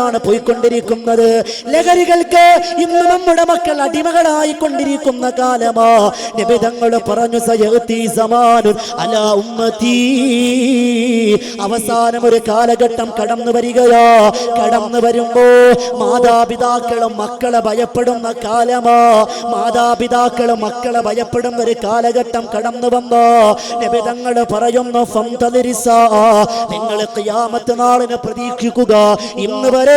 ആണ് പോയിക്കൊണ്ടിരിക്കുന്നത്. ലഹരികൾക്ക് ഇന്ന് നമ്മുടെ മക്കൾ അടിമകളായി കൊണ്ടിരിക്കുന്ന കാലമാ. നിബിതങ്ങൾ പറഞ്ഞു സയത്തി അവസാനം ഒരു കാലഘട്ടം കടന്നു വരികയാ. കടന്നു വരുമ്പോ മാതാപിതാക്കളും മക്കളെ ഭയപ്പെടുന്ന കാലമാ. മാതാപിതാക്കളും മക്കളെ ഭയപ്പെടുന്ന ഒരു കാലഘട്ടം കടന്നു വന്നോ. നിബിതങ്ങൾ പറയുന്നു നിങ്ങൾ ക്യാമത്ത് നാളിനെ പ്രതീക്ഷിക്കുക. ഇന്ന് വരെ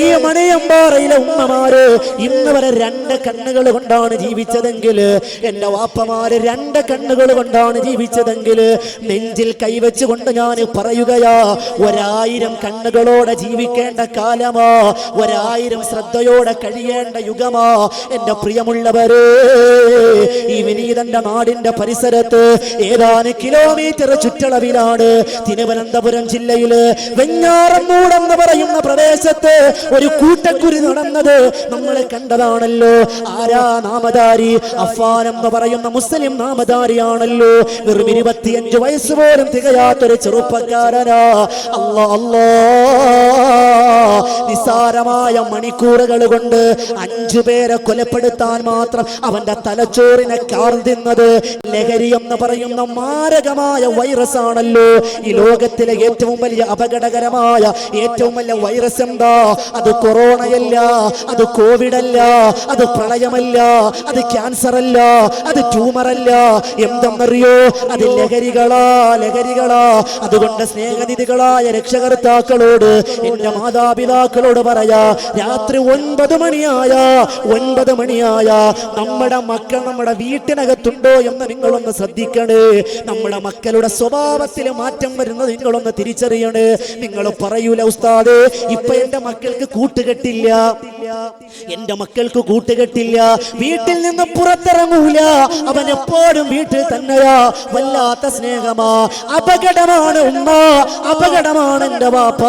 ഈ മണിയമ്പാറയിലെ ഉമ്മമാര് ഇന്ന് വരെ രണ്ട് കണ്ണുകൾ കൊണ്ടാണ് ജീവിച്ചതെങ്കിൽ എന്റെ വാപ്പമാര് രണ്ട് കണ്ണുകൾ കൊണ്ടാണ് ജീവിച്ചതെങ്കിൽ നെഞ്ചിൽ കൈവച്ചുകൊണ്ട് ഞാൻ പറയുകയാ ഒരായിരം കണ്ണുകളോടെ ജീവിക്കേണ്ട കാലമാ ഒരായിരം ശ്രദ്ധയോടെ കഴിയേണ്ട യുഗമാ എന്റെ പ്രിയമുള്ളവരെ. ഈ വിനീതന്റെ നാടിന്റെ പരിസരത്ത് ഏതാനും കിലോമീറ്റർ ചുറ്റളവിലാണ് തിരുവനന്തപുരം ജില്ലയിൽ വെഞ്ഞാറമ്മൂട് എന്ന് പറയുന്ന പ്രദേശത്ത് ഒരു കൂട്ടക്കുരി നടന്നത് നമ്മൾ കണ്ടതാണല്ലോ. ആരാ നാമധാരി? അഫാൻ എന്ന് പറയുന്ന മുസ്ലിം നാമധാരിയാണല്ലോ. വെറും ഇരുപത്തിയഞ്ച് വയസ്സ് പോലും തികയാത്തൊരു ചെറുപ്പക്കാരനാ. അല്ലാ അല്ലാ. നിസാരമായ മണിക്കൂറുകൾ കൊണ്ട് അഞ്ചു പേരെ കൊലപ്പെടുത്താൻ മാത്രം അവന്റെ തലച്ചോറിനെ കാർതിന്നത് ലഹരി എന്ന് പറയുന്ന മാരകമായ വൈറസ് ആണല്ലോ ഈ ലോകത്തിലെ ഏറ്റവും വലിയ അപകടകരമായ ഏറ്റവും വലിയ വൈറസ് എന്താ? അത് കൊറോണയല്ല അത് കോവിഡ് അല്ല അത് പ്രളയമല്ല അത് ക്യാൻസർ അല്ല അത് ട്യൂമർ അല്ല എന്തെന്നറിയോ? അത് ലഹരികളാ ലഹരികളാ. അതുകൊണ്ട് സ്നേഹനിധികളായ രക്ഷകർത്താക്കളോട് എന്റെ മാതാപിതാക്കളോട് പറയാ രാത്രി ഒൻപത് മണിയായ ഒൻപത് മണിയായ നമ്മുടെ മക്കൾ നമ്മുടെ വീട്ടിനകത്തുണ്ടോ എന്ന് നിങ്ങളൊന്ന് ശ്രദ്ധിക്കണേ. നമ്മുടെ മക്കളുടെ സ്വഭാവത്തിൽ മാറ്റം വരുന്നത് നിങ്ങളൊന്ന് തിരിച്ചറിയണേ. നിങ്ങൾ പറയൂല ഉസ്താദ് ഇപ്പൊ എന്റെ മക്കൾക്ക് കൂട്ടുകെട്ടില്ല. എന്റെ മക്കൾക്ക് കൂട്ടുകെട്ടില്ല. വീട്ടിൽ നിന്ന് പുറത്തിറങ്ങൂല. അവൻ എപ്പോഴും വീട്ടിൽ തന്നെയാ. വല്ലാത്ത സ്നേഹമാ. അപകടമാണ് ഉമ്മ. അപകടമാണ് എന്റെ വാപ്പ.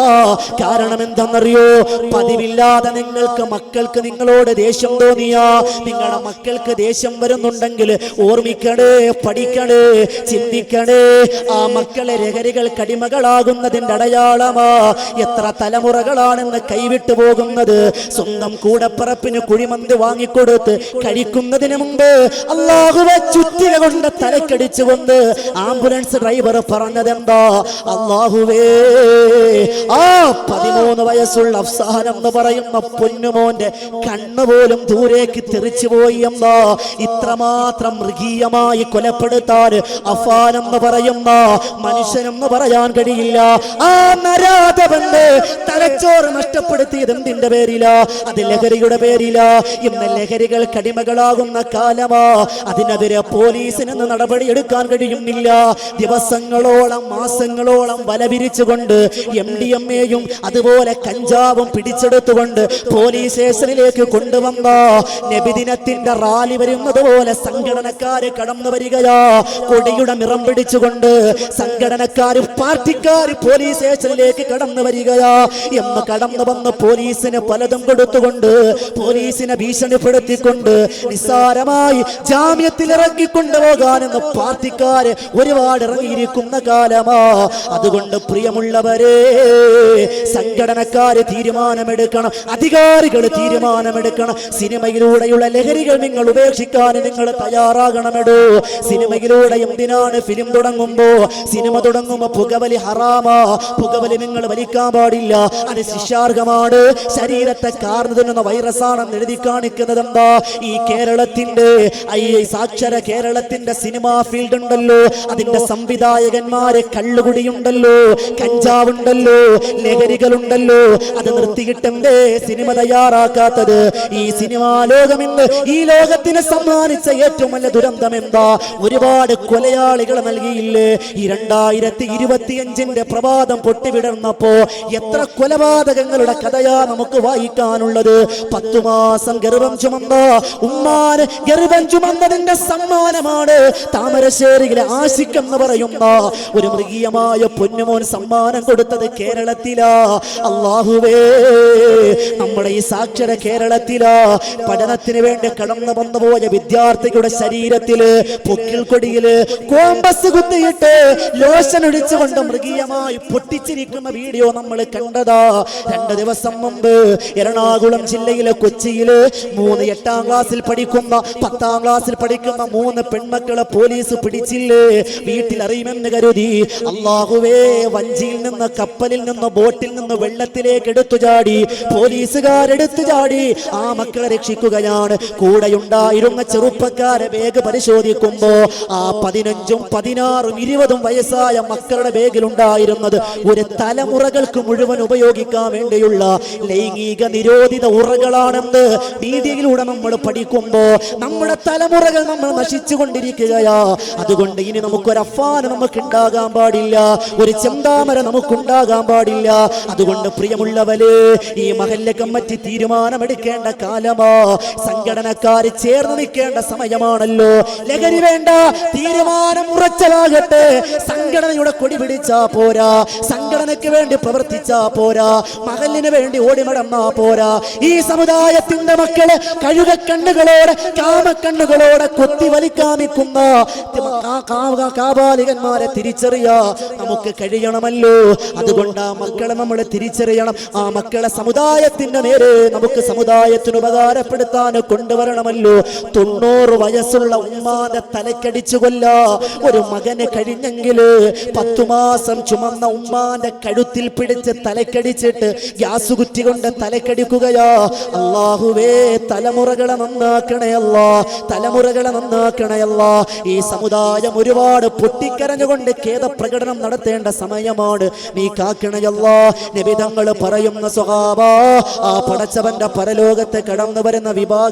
കാരണം എന്താണെന്നറിയോ? പതിവില്ലാതെ നിങ്ങൾക്ക് മക്കൾക്ക് നിങ്ങളോട് ദേഷ്യം തോന്നിയാ. നിങ്ങളുടെ മക്കൾക്ക് ദേഷ്യം വരുന്നുണ്ടെങ്കിൽ ഓർമ്മിക്കണേ പഠിക്കണേ ചിന്തിക്കണേ. ആ മക്കളെ ലഹരികൾ കടിമകളാകുന്നതിന്റെ അടയാളമാ. എത്ര തലമുറകളാണെന്ന് കൈവിട്ടു പോകുന്നത്. സ്വന്തം കൂടപ്പറപ്പിന് കുഴിമന്ത് വാങ്ങിക്കൊടുത്ത് കഴിക്കുന്നതിന് മുമ്പ് അള്ളാഹുവെ ചുറ്റിക കൊണ്ട് തലക്കടിച്ചുകൊണ്ട് ആംബുലൻസ് ഡ്രൈവർ പറഞ്ഞതെന്താ? അള്ളാഹുവേ ആ പതിമൂന്ന് വയസ്സുള്ള അഫ്സാൻ എന്ന് പറയുന്ന പൊന്നുമോന്റെ കണ്ണുപോലും ദൂരേക്ക് തെറിച്ചു പോയി എന്താ? ഇത്രമാത്രം മൃഗീയമായി കൊലപ്പെടുത്താൻ അഫാൻ എന്ന് പറയുന്ന മനുഷ്യനെന്ന് പറയാൻ കഴിയില്ല. ആ നരാധവന്റെ തലച്ചോറ് നഷ്ടപ്പെടുത്തിയത് എന്തിന്റെ പേരില? അത് ലഹരിയുടെ പേരില. ഇന്ന് ലഹരികൾ കടിമകളാകുന്ന കാലമാ. അതിനെതിരെ പോലീസിന് നടപടി എടുക്കാൻ കഴിയുന്നില്ല. ദിവസങ്ങളോളം മാസങ്ങളോളം വലവിരിച്ചുകൊണ്ട് എം ഡി എം എയും അതുപോലെ കഞ്ചാവും പിടിച്ചെടുത്തുകൊണ്ട് പോലീസ് സ്റ്റേഷനിലേക്ക് കൊണ്ടുവന്ന നബിദിനത്തിന്റെ റാലി വരുന്നത് പോലെ സംഘടനക്കാര് കടന്നു വരികയാ. കൊടിയുടെ നിറം പിടിച്ചുകൊണ്ട് സംഘടനക്കാര് പാർട്ടിക്കാര് പോലീസ് സ്റ്റേഷനിലേക്ക് കടന്നു വരികയാ. എന്ന് കടന്നു വന്ന് പോലീസിന് പലതും കൊടുത്തുകൊണ്ട് പോലീസിനെ ഭീഷണിപ്പെടുത്തിക്കൊണ്ട് നിസ്സാരമായി ജാമ്യത്തിൽ ഇറക്കി കൊണ്ടുപോകാനെന്ന് പാർട്ടിക്കാര് ഒരുപാട് ഇറങ്ങിയിരിക്കുന്ന കാലമാ. അതുകൊണ്ട് പ്രിയമുള്ളവരെ സംഘടനക്കാര് തീരുമാനമെടുക്കണം. അധികാരികൾ തീരുമാനമെടുക്കണം. സിനിമയിലൂടെയുള്ള ലഹരികൾ നിങ്ങൾ ഉപേക്ഷിക്കാൻ നിങ്ങൾ തയ്യാറാകണമെടോ. സിനിമയിലൂടെ എന്തിനാണ് ഫിലിം തുടങ്ങുമ്പോ? സിനിമ തുടങ്ങുമ്പോ പുകവലി ഹറാമാ. പുകവലി നിങ്ങൾ വലിക്കാൻ പാടില്ല. അത് ശിക്ഷാർഹമാണ്. ശരീരത്തെ കാർന്നു തിന്നുന്ന വൈറസാണെന്ന് എഴുതി കാണിക്കുന്നത് എന്താ ഈ കേരളത്തിന്റെ ഐ സാക്ഷര കേരളത്തിന്റെ സിനിമാ ഫീൽഡ് ഉണ്ടല്ലോ. അതിന്റെ സംവിധായകന്മാരെ കള്ളുകുടിയുണ്ടല്ലോ. കഞ്ചാവുണ്ടല്ലോ. ലഹരികളുണ്ടല്ലോ. അത് നിർത്തിയിട്ടെന്തേ സിനിമ തയ്യാറാക്കാത്തത്? ഈ സിനിമാ ലോകം ഇന്ന് ഈ ലോകത്തിന് സമ്മാനിച്ച ഏറ്റവും വലിയ ദുരന്തം എന്താ ഒരുപാട് കൊലയാളികൾ നൽകിയില്ലേ? ഈ രണ്ടായിരത്തി ഇരുപത്തിയഞ്ചിന്റെ പ്രഭാതം പൊട്ടിവിടർന്നപ്പോ എത്ര കൊലപാതകങ്ങളുടെ കഥയാ നമുക്ക് വായിക്കാനുള്ളത്? പത്തു മാസം ഗർഭം ചുമന്ന ഉമ്മാന് ഗർഭം ചുമന്നതിന്റെ സമ്മാനമാണ് താമരശ്ശേരിയിലെ ആശിക് എന്ന് പറയുന്ന ഒരു മൃഗീയമായ പൊന്നുമോൻ സമ്മാനം കൊടുത്തത് കേരളത്തിലാ. അള്ളാഹുവേ നമ്മുടെ ഈ സാക്ഷര കേരളത്തിലാ. പഠനത്തിന് വേണ്ടി കടന്നു വന്നുപോയ വിദ്യാർത്ഥികളുടെ ശരീരത്തിൽ പൊക്കിൽ കൊടിയിൽ കോമ്പസ് കുത്തിയിട്ട് ലോഷൻ ഒഴിച്ചുകൊണ്ട് മൃഗീയമായി പൊട്ടിച്ചിരിക്കുന്ന വീഡിയോ നമ്മൾ കണ്ടതാ. രണ്ട് ദിവസം മുമ്പ് എറണാകുളം ജില്ലയിലെ കൊച്ചിയിൽ മൂന്ന് എട്ടാം ക്ലാസ്സിൽ പഠിക്കുന്ന പത്താം ക്ലാസ്സിൽ പഠിക്കുന്ന മൂന്ന് പെൺമക്കളെ പോലീസ് പിടിച്ചില്ലേ? വീട്ടിൽ അറിയുമെന്ന് കരുതി. അള്ളാഹുവേ വഞ്ചിയിൽ നിന്ന് കപ്പലിൽ നിന്ന് ബോട്ടിൽ നിന്ന് വെള്ളത്തിലേക്ക് എടുത്തു ചാടി. പോലീസുകാരെടുത്തു ചാടി. ആ മക്കളെ രക്ഷിക്കുകയാണ്. കൂടെയുണ്ടായിരുന്ന ചെറുപ്പക്കാരെ ബാഗ് പരിശോധിക്കുമ്പോ ആ പതിനഞ്ചും പതിനാറും ഇരുപതും വയസ്സായ മക്കളുടെ ബാഗിലുണ്ടായിരുന്നത് ഒരു തലമുറകൾക്ക് മുഴുവൻ ഉപയോഗിക്കാൻ വേണ്ടിയുള്ള ലൈംഗിക നിരോധിത ഉറകളാണെന്ന് രീതിയിലൂടെ നമ്മൾ പഠിക്കുമ്പോ നമ്മുടെ തലമുറകൾ നമ്മൾ നശിച്ചു കൊണ്ടിരിക്കുകയാ അതുകൊണ്ട് ഇനി നമുക്കൊരു അഫാന നമുക്ക് ഉണ്ടാകാൻ പാടില്ല ഒരു ചെന്താമര നമുക്കുണ്ടാകാൻ പാടില്ല. അതുകൊണ്ട് പ്രിയമുള്ളവര് ഈ മഹല്ല കമ്മറ്റി തീരുമാനമെടുക്കേണ്ട കാലമാ. സംഘടനക്കാർ ചേർന്ന് നിൽക്കേണ്ട സമയമാണല്ലോ ലഹരി വേണ്ട തീരുമാനം ഉറച്ചലാകട്ടെ. സംഘടനയുടെ കൊടി പിടിച്ചാ പോരാ. സംഘടനയ്ക്ക് വേണ്ടി പ്രവർത്തിച്ചാ പോരാ. മകലിന് വേണ്ടി ഓടിമടന്നാ പോരാ. ഈ സമുദായത്തിന്റെ മക്കൾ കഴുകക്കണ്ണുകളോടെ കാമക്കണ്ണുകളോടെ കൊത്തി വലിക്കാമിക്കുന്ന കാപാലികന്മാരെ തിരിച്ചറിയാ. നമുക്ക് കഴിയണമല്ലോ. അതുകൊണ്ട് ആ മക്കളെ നമ്മൾ തിരിച്ചറിയണം. ആ മക്കളെ സമുദായത്തിന്റെ നേരെ നമുക്ക് സമുദായത്തിന് ഉപകാരപ്പെടുത്താൻ കൊണ്ടുവരണമല്ലോ. തൊണ്ണൂറ് വയസ്സുള്ള ഉമ്മാനെ തലക്കടിച്ചു കൊല്ല ഒരു മകനെ കഴിഞ്ഞെങ്കിൽ പത്തു മാസം ചുമന്ന ഉമ്മാന്റെ കഴുത്തിൽ പിടിച്ച് തലക്കടിച്ചിട്ട് ഗ്യാസ് കുറ്റി കൊണ്ട് തലക്കടിക്കുകയാ. അള്ളാഹുവേ തലമുറകളെ നന്നാക്കണയല്ല തലമുറകളെ നന്നാക്കണയല്ല ഈ സമുദായം ഒരുപാട് പൊട്ടിക്കരഞ്ഞുകൊണ്ട് ഖേദ പ്രകടനം നടത്തേണ്ട സമയമാണ്. നീ കാക്കണയല്ല നിബിധങ്ങൾ പറയുന്ന സ്വഭാവ ആ പടച്ചവന്റെ പരലോകത്തെ കടന്നു വരുന്ന വിഭാഗം